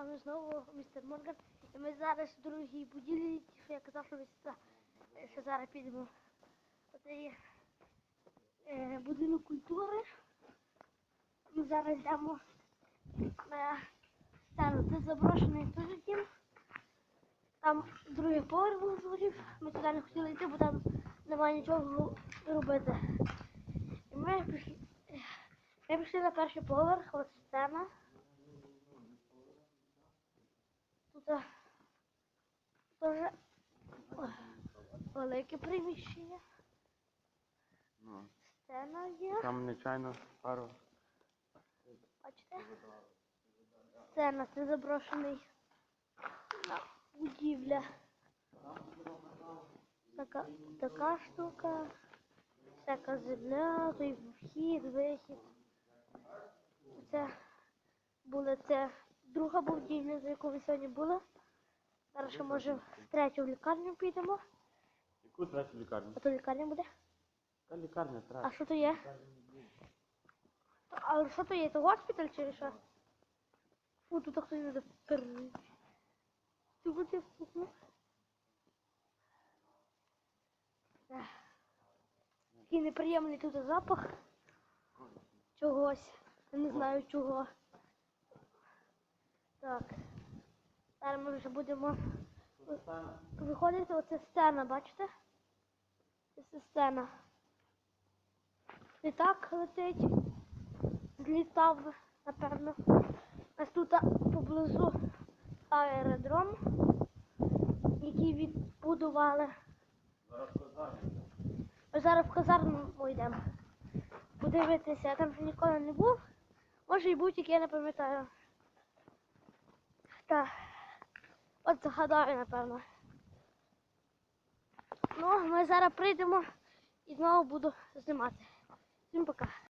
вами знову містер Морган. І ми зараз в другій будівлі, що я казав, що ми сюди е, ще зараз підемо. Оце є е, будинок культури. Ми зараз йдемо на сцену. Це заброшений теж. Там другий поверх був згорів. Ми туди не хотіли йти, бо там немає нічого робити. І ми пішли, ми пішли на перший поверх, ось сцена. Тут е, о, велике приміщення. Ну, Сцена є. там нечайно пару. Бачите? Сцена, це заброшений на будівля. Така, така штука. Всяка земля, той вхід, вихід. Це була це друга будівля, за яку ми сьогодні були. Зараз ще може в третю лікарню підемо. Яку третю лікарню? А то лікарня буде. Яка лікарня А що то є? А що то є? Це госпіталь чи що? Фу, тут хтось буде пер... Ти буде фу. Ех. Такий неприємний тут запах. Чогось. Я не знаю чого. Так. Зараз ми вже будемо виходити. Оце сцена, бачите? Це сцена. Літак летить. Злітав, напевно. Ось тут поблизу аеродром, який відбудували. Ми зараз в казарму йдемо. Подивитися, я там ще ніколи не був. Може і будь який я не пам'ятаю. Так. От згадаю, напевно. Ну, ми зараз прийдемо і знову буду знімати. Всім пока.